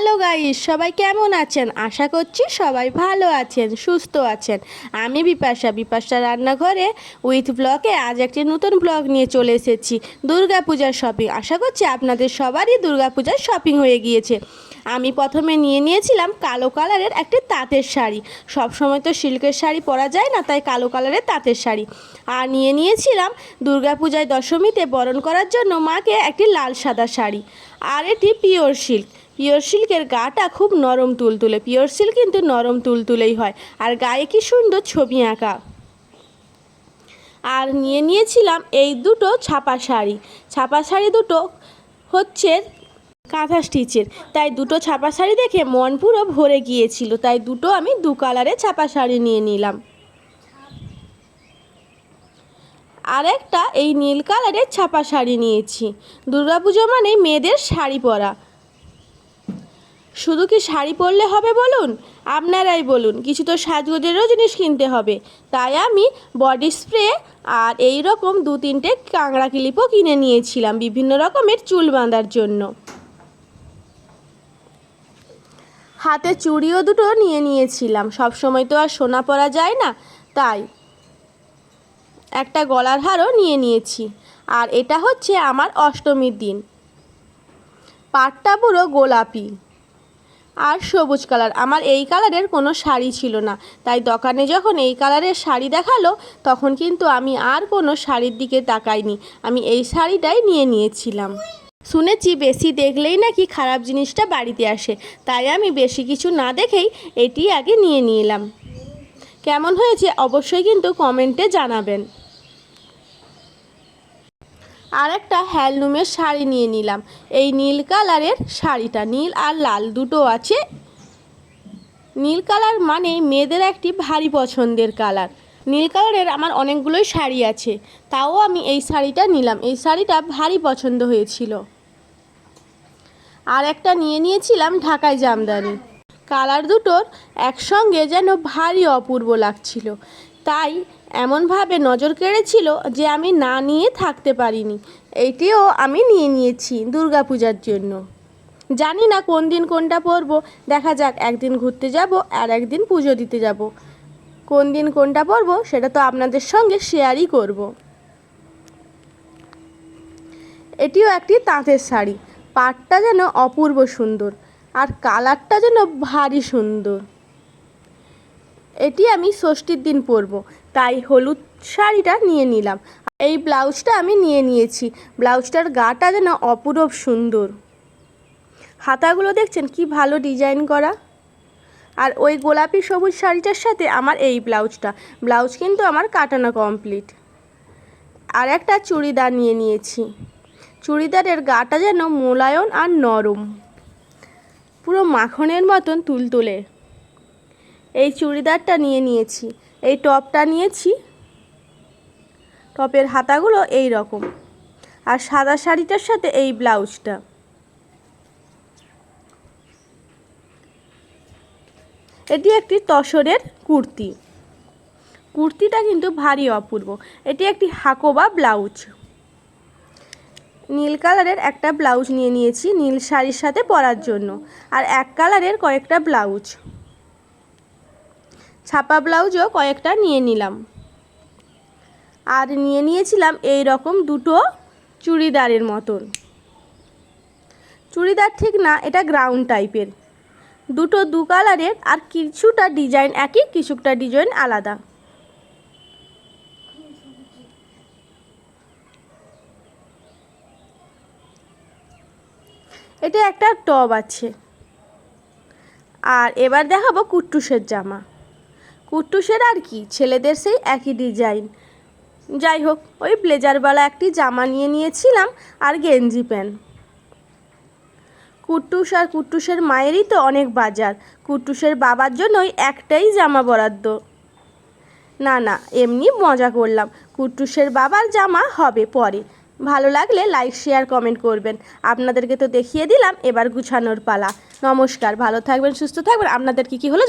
Hello guys, সবাই কেমন আছেন? আশা করছি সবাই ভালো আছেন, সুস্থ আছেন। আমি বিপাশা বিপাশা রান্নাঘরে উইথ ব্লগে আজ একটি নতুন ব্লগ নিয়ে চলে এসেছি, দুর্গাপূজার শপিং। আশা করছি আপনাদের সবারই দুর্গাপূজার শপিং হয়ে গিয়েছে। আমি প্রথমে নিয়ে নিয়েছিলাম কালো কালারের একটি তাঁতের শাড়ি। সবসময় তো সিল্কের শাড়ি পরা যায় না, তাই কালো কালারের তাঁতের শাড়ি। আর নিয়ে নিয়েছিলাম দুর্গাপূজায় দশমীতে বরণ করার জন্য মাকে একটি লাল সাদা শাড়ি। আর এটি পিওর সিল্ক। পিওর সিল্কের গাটা খুব নরম তুলতুলে। পিওর সিল্ক কিন্তু নরম তুলতুলেই হয়। আর গায়ে কি সুন্দর ছবি আঁকা। আর নিয়ে নিয়েছিলাম এই দুটো ছাপা শাড়ি। ছাপা শাড়ি দুটো হচ্ছে কাঁথা স্টিচের। তাই দুটো ছাপা শাড়ি দেখে মন পুরো ভরে গিয়েছিল। তাই দুটো আমি দু কালারে ছাপা শাড়ি নিয়ে নিলাম। আর একটা এই নীল কালারের ছাপা শাড়ি নিয়েছি। দুর্গাপুজো মানে মেয়েদের শাড়ি পরা। শুধু কি শাড়ি পরলে হবে বলুন? আপনারাই বলুন, কিছু তো সাজগোজেরও জিনিস কিনতে হবে। তাই আমি বডি স্প্রে আর এই রকম দু তিনটে কাঁকড়া ক্লিপও কিনে নিয়েছিলাম বিভিন্ন রকমের চুল বাঁধার জন্য। হাতে চুড়িও দুটো নিয়ে নিয়েছিলাম। সব সময় তো আর সোনা পরা যায় না, তাই একটা গলার হারও নিয়ে নিয়েছি। আর এটা হচ্ছে আমার অষ্টমীর দিন। পাটটা পুরো গোলাপি। আর সবুজ কালার। আমার এই কালারের কোনো শাড়ি ছিল না। তাই দোকানে যখন এই কালারের শাড়ি দেখাল, তখন কিন্তু আমি আর কোনো শাড়ির দিকে তাকাইনি। আমি এই শাড়িটাই নিয়ে নিয়েছিলাম। শুনেছি বেশি দেখলেই নাকি খারাপ জিনিসটা বাড়িতে আসে। তাই আমি বেশি কিছু না দেখেই এটি আগে নিয়ে নিলাম। কেমন হয়েছে অবশ্যই কিন্তু কমেন্টে জানাবেন। আর একটা হ্যান্ডলুমের শাড়ি নিয়ে নিলাম। এই নীল কালারের শাড়িটা, নীল আর লাল দুটো আছে। নীল কালার মানে মেয়েদের একটি ভারী পছন্দের কালার। নীল কালারের আমার অনেকগুলোই শাড়ি আছে, তাও আমি এই শাড়িটা নিলাম। এই শাড়িটা ভারী পছন্দ হয়েছিল। আর একটা নিয়ে নিয়েছিলাম ঢাকায় জামদানি। কালার দুটোর একসঙ্গে যেন ভারী অপূর্ব লাগছিল। তাই এমনভাবে নজর কেড়েছিল যে আমি না নিয়ে থাকতে পারিনি। এইটিও আমি নিয়ে নিয়েছি দুর্গাপূজার জন্য। জানি না কোন দিন কোনটা পরবো, দেখা যাক, একদিন ঘুরতে যাব আর একদিন পুজো দিতে যাব। কোন দিন কোনটা পরবো সেটা তো আপনাদের সঙ্গে শেয়ারই করব। এটিও একটি তাঁতের শাড়ি। পাটটা যেন অপূর্ব সুন্দর আর কালারটা যেন ভারী সুন্দর। এটি আমি ষষ্ঠীর দিন পরব। তাই হলুদ শাড়িটা নিয়ে নিলাম। এই ব্লাউজটা আমি নিয়ে নিয়েছি। ব্লাউজটার গাটা যেন অপূরব সুন্দর। হাতাগুলো দেখছেন কি ভালো ডিজাইন করা। আর ওই গোলাপি সবুজ শাড়িটার সাথে আমার এই ব্লাউজটা। ব্লাউজ কিন্তু আমার কাটানো কমপ্লিট। আর একটা চুড়িদার নিয়ে নিয়েছি। চুড়িদারের গাটা যেন মোলায়ন আর নরম। পুরো মাখনের মতন তুলতুলে। এই চুড়িদারটা নিয়ে নিয়েছি। এই টপটা নিয়েছি। টপের হাতাগুলো এই রকম। আর সাদা শাড়িটার সাথে এই ব্লাউজটা। এটি একটি তসরের কুর্তি। কুর্তিটা কিন্তু ভারী অপূর্ব। এটি একটি হাকোবা ব্লাউজ। নীল কালারের একটা ব্লাউজ নিয়ে নিয়েছি নীল শাড়ির সাথে পরার জন্য। আর এক কালারের কয়েকটা ব্লাউজ। ছাপা ব্লাউজও কয়েকটা নিয়ে নিলাম। আর নিয়ে নিয়েছিলাম এই রকম দুটো চুড়িদারের মতন। চুড়িদার ঠিক না, এটা গ্রাউন্ড টাইপের। দুটো দু কালারের আর কিছুটা ডিজাইন একই, কিছুটা ডিজাইন আলাদা। এটা একটা টব আছে। আর এবার দেখাবো কুট্টুসের জামা। কুট্টুসের আর কি, ছেলেদের সেই একই ডিজাইন যাই হোক, ওই ব্লেজারওয়ালা একটি জামা নিয়ে নিয়েছিলাম আর গেঞ্জি প্যান্ট। কুট্টুস আর কুট্টুসের মায়েরই তো অনেক বাজার কুট্টুসের বাবার জন্যই একটাই জামা বরাদ্দ। না না, এমনি মজা করলাম কুট্টুসের বাবার জামা হবে পরে। ভালো লাগলে লাইক শেয়ার কমেন্ট করবেন। আপনাদেরকে তো দেখিয়ে দিলাম, এবার গুছানোর পালা। নমস্কার, ভালো থাকবেন, সুস্থ থাকবেন। আপনাদের কী কী হলো